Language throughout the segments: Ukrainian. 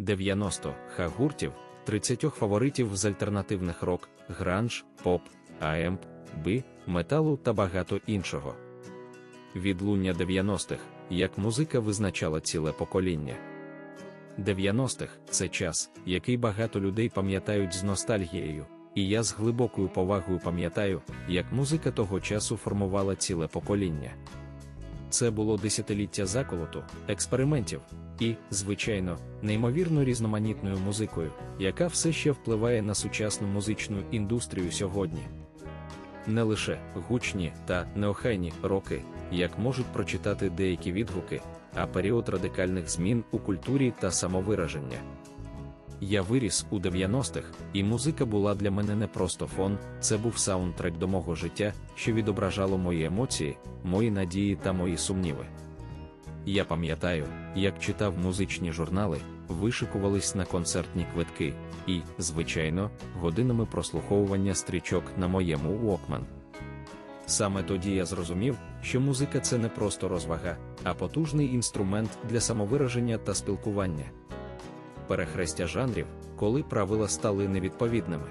90 ха гуртів, 30 фаворитів з альтернативних рок, гранж, поп, аемп, би, металу та багато іншого. Відлуння 90-х, як музика визначала ціле покоління. 90-х це час, який багато людей пам'ятають з ностальгією, і я з глибокою повагою пам'ятаю, як музика того часу формувала ціле покоління. Це було десятиліття заколоту, експериментів і, звичайно, неймовірно різноманітною музикою, яка все ще впливає на сучасну музичну індустрію сьогодні. Не лише гучні та неохайні роки, як можуть прочитати деякі відгуки, а період радикальних змін у культурі та самовираження. Я виріс у 90-х, і музика була для мене не просто фон, це був саундтрек до мого життя, що відображало мої емоції, мої надії та мої сумніви. Я пам'ятаю, як читав музичні журнали, вишикувались на концертні квитки, і, звичайно, годинами прослуховування стрічок на моєму Walkman. Саме тоді я зрозумів, що музика це не просто розвага, а потужний інструмент для самовираження та спілкування. Перехрестя жанрів, коли правила стали невідповідними.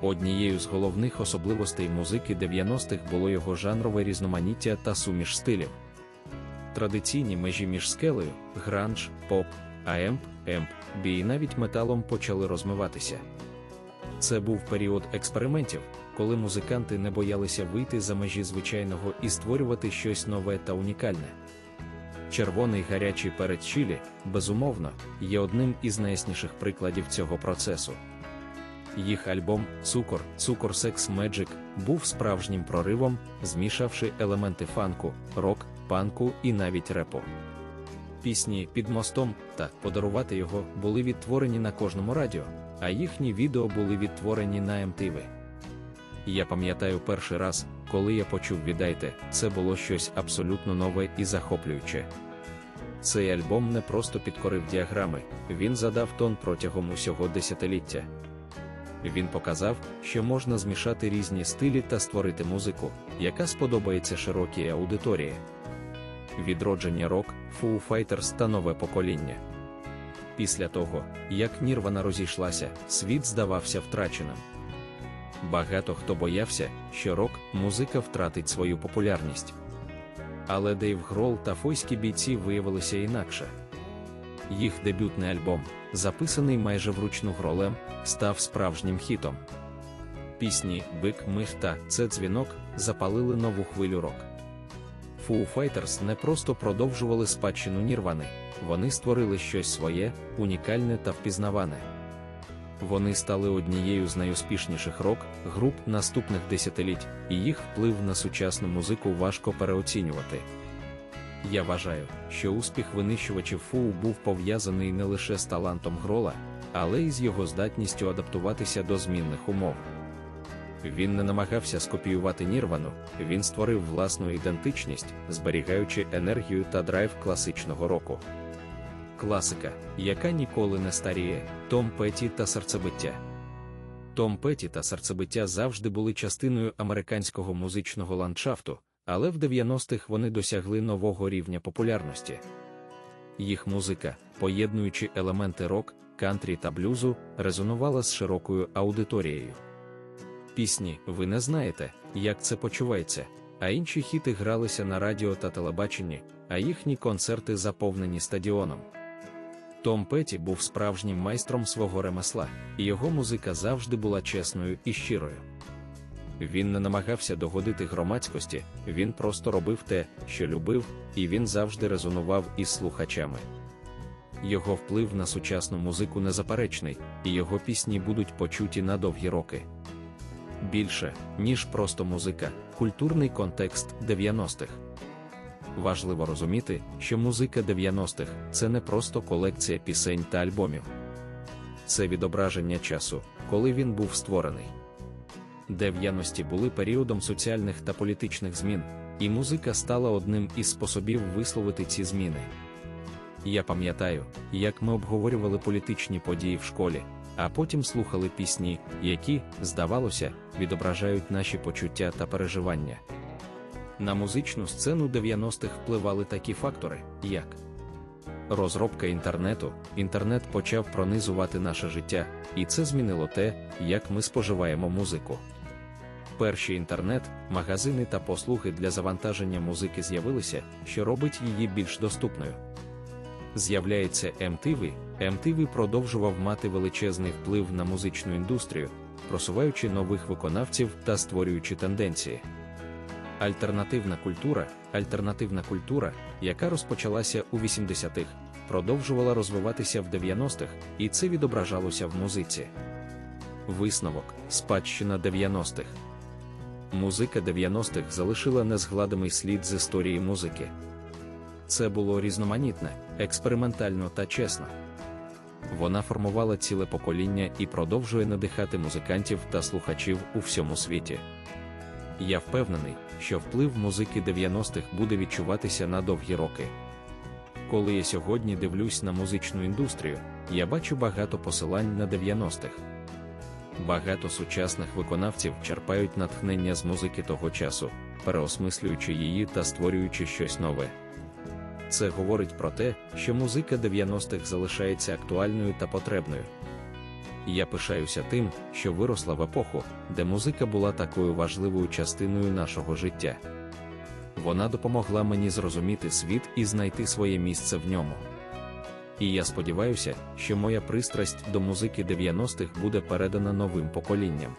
Однією з головних особливостей музики 90-х було його жанрове різноманіття та суміш стилів. Традиційні межі між скелею, гранж, поп, аемп, емп, бі і навіть металом почали розмиватися. Це був період експериментів, коли музиканти не боялися вийти за межі звичайного і створювати щось нове та унікальне. Червоний гарячий перед Чилі, безумовно, є одним із найясніших прикладів цього процесу. Їх альбом Цукор, Цукор Секс Меджик був справжнім проривом, змішавши елементи фанку, рок, панку і навіть репу. Пісні під мостом та подарувати його були відтворені на кожному радіо, а їхні відео були відтворені на MTV. Я пам'ятаю перший раз, коли я почув віддайте, це було щось абсолютно нове і захоплююче. Цей альбом не просто підкорив діаграми, він задав тон протягом усього десятиліття. Він показав, що можна змішати різні стилі та створити музику, яка сподобається широкій аудиторії. Відродження рок, Foo Fighters та нове покоління. Після того, як Нірвана розійшлася, світ здавався втраченим. Багато хто боявся, що рок-музика втратить свою популярність. Але Дейв Грол та фойські бійці виявилися інакше. Їх дебютний альбом, записаний майже вручну гролем, став справжнім хітом. Пісні Бик Мих та Це дзвінок запалили нову хвилю рок. Foo Fighters не просто продовжували спадщину Нірвани, вони створили щось своє, унікальне та впізнаване. Вони стали однією з найуспішніших рок-груп наступних десятиліть, і їх вплив на сучасну музику важко переоцінювати. Я вважаю, що успіх винищувачів Фу був пов'язаний не лише з талантом грола, але й з його здатністю адаптуватися до змінних умов. Він не намагався скопіювати Нірвану, він створив власну ідентичність, зберігаючи енергію та драйв класичного року. Класика, яка ніколи не старіє, Том Петі та серцебиття. Том Петі та серцебиття завжди були частиною американського музичного ландшафту, але в 90-х вони досягли нового рівня популярності. Їх музика, поєднуючи елементи рок, кантрі та блюзу, резонувала з широкою аудиторією. Пісні, ви не знаєте, як це почувається, а інші хіти гралися на радіо та телебаченні, а їхні концерти заповнені стадіоном. Том Петі був справжнім майстром свого ремесла, і його музика завжди була чесною і щирою. Він не намагався догодити громадськості, він просто робив те, що любив, і він завжди резонував із слухачами. Його вплив на сучасну музику незаперечний, і його пісні будуть почуті на довгі роки. Більше, ніж просто музика, культурний контекст 90-х. Важливо розуміти, що музика 90-х це не просто колекція пісень та альбомів. Це відображення часу, коли він був створений. 90-ті були періодом соціальних та політичних змін, і музика стала одним із способів висловити ці зміни. Я пам'ятаю, як ми обговорювали політичні події в школі, а потім слухали пісні, які, здавалося, відображають наші почуття та переживання. На музичну сцену 90-х впливали такі фактори, як Розробка інтернету, інтернет почав пронизувати наше життя, і це змінило те, як ми споживаємо музику. Перші інтернет, магазини та послуги для завантаження музики з'явилися, що робить її більш доступною. З'являється MTV. MTV продовжував мати величезний вплив на музичну індустрію, просуваючи нових виконавців та створюючи тенденції. Альтернативна культура, альтернативна культура, яка розпочалася у 80-х, продовжувала розвиватися в 90-х, і це відображалося в музиці. Висновок спадщина 90-х. Музика 90-х залишила незгладимий слід з історії музики. Це було різноманітне, експериментально та чесно. Вона формувала ціле покоління і продовжує надихати музикантів та слухачів у всьому світі. Я впевнений, що вплив музики 90-х буде відчуватися на довгі роки. Коли я сьогодні дивлюсь на музичну індустрію, я бачу багато посилань на 90-х. Багато сучасних виконавців черпають натхнення з музики того часу, переосмислюючи її та створюючи щось нове. Це говорить про те, що музика 90-х залишається актуальною та потребною. Я пишаюся тим, що виросла в епоху, де музика була такою важливою частиною нашого життя. Вона допомогла мені зрозуміти світ і знайти своє місце в ньому. І я сподіваюся, що моя пристрасть до музики 90-х буде передана новим поколінням.